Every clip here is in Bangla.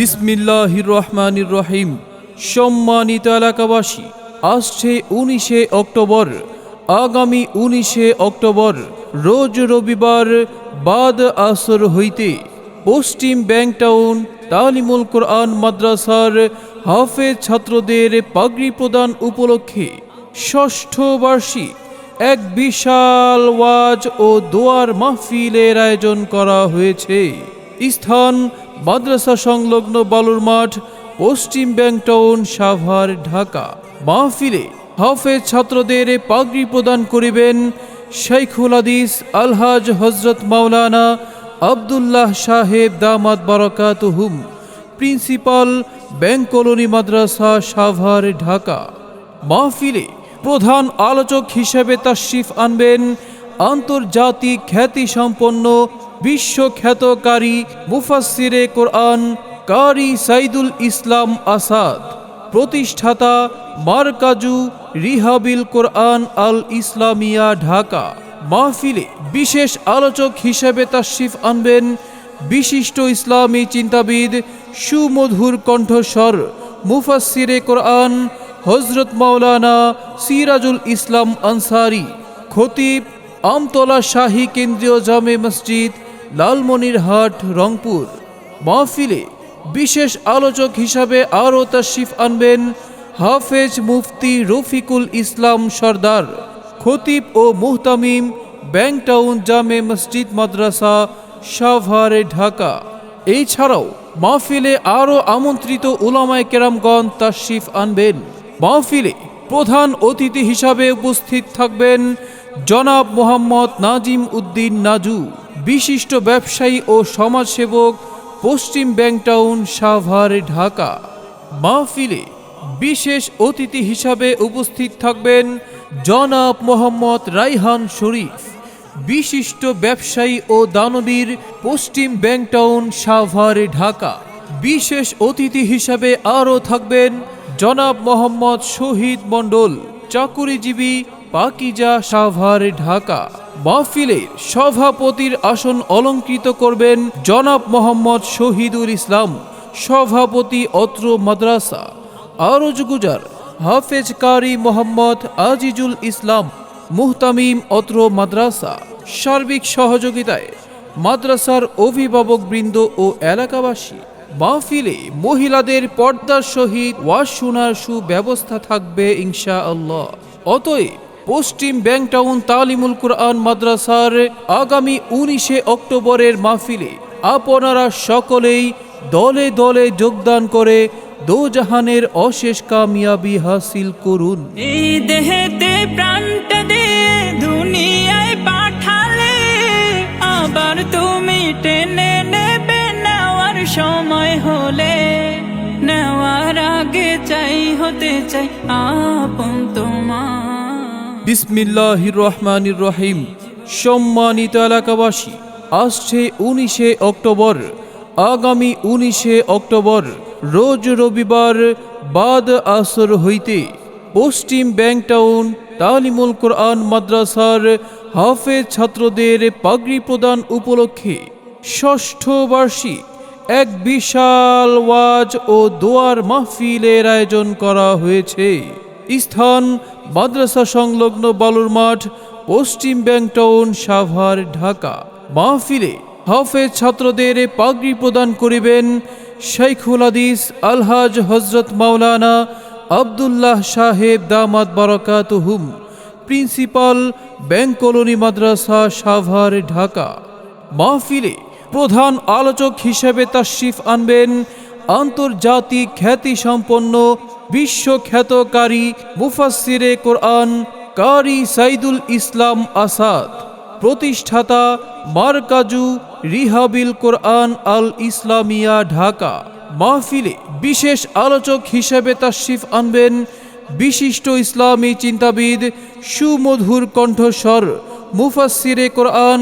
বিসমিল্লাহির রহমানির রহিম সম্মানিত এলাকাবাসী, আসছে উনিশে অক্টোবর। আগামী উনিশে অক্টোবর, রোজ রবিবার বাদ আসর হইতে পশ্চিম ব্যাংক টাউন তালিমুল কোরআন মাদ্রাসার হাফেজ ছাত্রদের পাগড়ি প্রদান উপলক্ষে ষষ্ঠ বার্ষিক এক বিশাল ওয়াজ ও দোয়ার মাহফিলের আয়োজন করা হয়েছে। স্থান মাদ্রাসা সংলগ্ন বালুর মাঠ, পশ্চিম ব্যাংক টাউন, সাভার, ঢাকা। মাহফিলে হাফেজ ছাত্রদের পাগড়ি প্রদান করিবেন শেখুল হাদিস আলহাজ হজরত মাওলানা আবদুল্লাহ সাহেব দামাত বারাকাতুহুম, principal bank colony Madrasa, Savar, Dhaka. মাহফিলে প্রধান আলোচক হিসেবে তাশরিফ আনবেন আন্তর্জাতিক খ্যাতি সম্পন্ন বিশ্বখ্যাতকারী মুফাসসিরে কোরআন কারি সাইদুল ইসলাম আসাদ, প্রতিষ্ঠাতা মারকাজু রিহাবিল কোরআন আল ইসলামিয়া ঢাকা। মাহফিলে বিশেষ আলোচক হিসেবে তাশরিফ আনবেন বিশিষ্ট ইসলামী চিন্তাবিদ সুমধুর কণ্ঠস্বর মুফাসসিরে কোরআন হজরত মাওলানা সিরাজুল ইসলাম আনসারি, খতিব আমতলা শাহী কেন্দ্রীয় জামে মসজিদ লালমনিরহাট রংপুর। মাহফিলে বিশেষ আলোচক হিসাবে আরও তাশরিফ আনবেন হাফেজ মুফতি রফিকুল ইসলাম সর্দার, খতিব ও মুহতামিম, ব্যাংক টাউন জামে মসজিদ মাদ্রাসা, সাভারে ঢাকা। এছাড়াও মাহফিলে আরও আমন্ত্রিত উলামায় কেরামগণ তাশরিফ আনবেন। মাহফিলে প্রধান অতিথি হিসাবে উপস্থিত থাকবেন জনাব মোহাম্মদ নাজিম উদ্দিন নাজু। বিশিষ্ট ব্যবসায়ী ও সমাজসেবক পশ্চিম ব্যাংক টাউন, সাভার, ঢাকা। মাহফিলে বিশেষ অতিথি হিসাবে উপস্থিত থাকবেন জনাব মোহাম্মদ রাইহান শরীফ, বিশিষ্ট ব্যবসায়ী ও দানবীর পশ্চিম ব্যাংক টাউন, সাভারে, ঢাকা। বিশেষ অতিথি হিসাবে আরও থাকবেন জনাব মোহাম্মদ শহীদ মণ্ডল, চাকুরিজীবী পাকিজা, সাভার, ঢাকা। মাহফিলে সভাপতির আসন অলঙ্কৃত করবেন জনাব মোহাম্মদ শহীদুল ইসলাম, সভাপতি অত্র মাদ্রাসা আরজ গুজার হাফেজ কারি মোহাম্মদ আজিজুল ইসলাম, মুহতামিম অত্র মাদ্রাসা। সার্বিক সহযোগিতায় মাদ্রাসার অভিভাবক বৃন্দ ও এলাকাবাসী মাহফিলে মহিলাদের পর্দার সহিত ওয়াজ সুব্যবস্থা থাকবে ইনশা আল্লাহ অতএব পশ্চিম ব্যাংটাউন তালিমুল কুরআন মাদ্রাসার আগামী উনিশে অক্টোবরের মাহফিলে আপনারা সকলেই দলে দলে যোগদান করে দোজাহানের অশেষ কামিয়াবি হাসিল করুন। এই দেহেতে প্রাণটা দিয়ে দুনিয়ায় পাঠালে, আবার তুমি টেনে নেবে নেওয়ার সময় হলে। নেওয়ার আগে চাই, হতে চাই আপন তোমার। বিসমিল্লাহির রহমানির রহিম সম্মানিত এলাকাবাসী, আসছে উনিশে অক্টোবর। আগামী উনিশে অক্টোবর, রোজ রবিবার বাদ আসর হইতে পশ্চিম ব্যাংক টাউন তালিমুল কোরআন মাদ্রাসার হাফেজ ছাত্রদের পাগড়ি প্রদান উপলক্ষে ষষ্ঠ বার্ষিক এক বিশাল ওয়াজ ও দোয়ার মাহফিলের আয়োজন করা হয়েছে। স্থান, মাদ্রাসা সংলগ্ন বালুর মাঠ, পশ্চিম ব্যাংটাউন সাভার, ঢাকা। মাহফিলে হাফেজ ছাত্রদের পাগড়ি প্রদান করিবেন শেখুল হাদিস, আলহাজ হজরত মাওলানা আবদুল্লাহ সাহেব দামাত বারাকাতুহুম, principal bank colony Madrasa, Savar, Dhaka. মাহফিলে প্রধান আলোচক হিসেবে তাশরিফ আনবেন, আন্তর্জাতিক খ্যাতি সম্পন্ন বিশ্বখ্যাতকারী মুফাসসিরে কোরআন কারি সাইদুল ইসলাম আসাদ, প্রতিষ্ঠাতা মারকাজু রিহাবিল কোরআন আল ইসলামিয়া ঢাকা। মাহফিলে বিশেষ আলোচক হিসেবে তাশরিফ আনবেন বিশিষ্ট ইসলামী চিন্তাবিদ সুমধুর কণ্ঠস্বর মুফাসসিরে কোরআন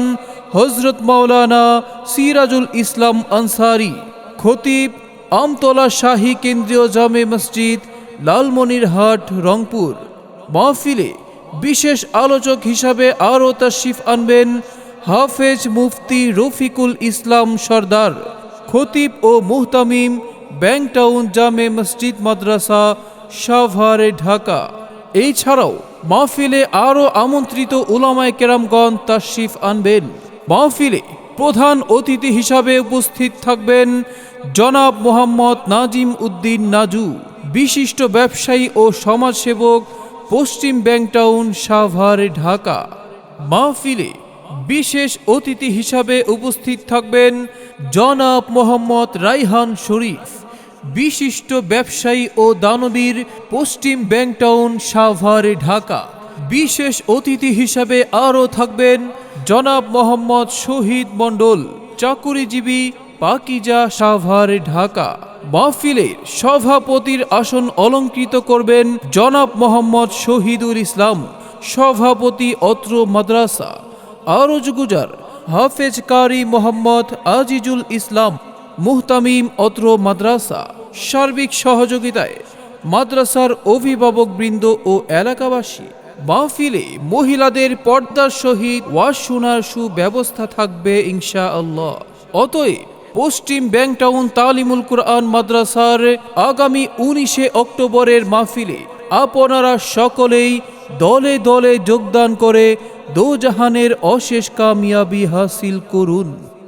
হজরত মাওলানা সিরাজুল ইসলাম আনসারি, খতিব আমতলা শাহী কেন্দ্রীয় জামে মসজিদ লালমনিরহাট রংপুর। মাহফিলে বিশেষ আলোচক হিসাবে আরও তাশরিফ আনবেন হাফেজ মুফতি রফিকুল ইসলাম সর্দার, খতিব ও মুহতামিম ব্যাংটাউন জামে মসজিদ মাদ্রাসা, সাভারে ঢাকা। এছাড়াও মাহফিলে আরও আমন্ত্রিত উলামায় কেরামগণ তাশরিফ আনবেন। মাহফিলে প্রধান অতিথি হিসাবে উপস্থিত থাকবেন জনাব মোহাম্মদ নাজিম উদ্দিন নাজু। বিশিষ্ট ব্যবসায়ী ও সমাজসেবক পশ্চিম ব্যাংটাউন সাভার, ঢাকা। মাহফিলে বিশেষ অতিথি হিসাবে উপস্থিত থাকবেন জনাব মোহাম্মদ রাইহান শরীফ, বিশিষ্ট ব্যবসায়ী ও দানবীর পশ্চিম ব্যাংটাউন সাভার, ঢাকা। বিশেষ অতিথি হিসাবে আরও থাকবেন জনাব মোহাম্মদ শহীদ মণ্ডল, চাকুরিজীবী পাকিজা, সাভার, ঢাকা। মাহফিলের সভাপতির আসন অলঙ্কৃত করবেন জনাব মোহাম্মদ শহীদুল ইসলাম, সভাপতি অত্র মাদ্রাসা। আরজ গুজার হাফেজ কারি মোহাম্মদ আজিজুল ইসলাম, মুহতামিম অত্র মাদ্রাসা। সার্বিক সহযোগিতায় মাদ্রাসার অভিভাবকবৃন্দ ও এলাকাবাসী মাহফিলে মহিলাদের পর্দার সহিত ওয়াজ শোনার সুব্যবস্থা থাকবে ইনশা আল্লাহ অতএব পশ্চিম ব্যাংটাউন তালিমুল কুরআন মাদ্রাসার আগামী উনিশে অক্টোবরের মাহফিলে আপনারা সকলেই দলে দলে যোগদান করে দোজাহানের অশেষ কামিয়াবি হাসিল করুন।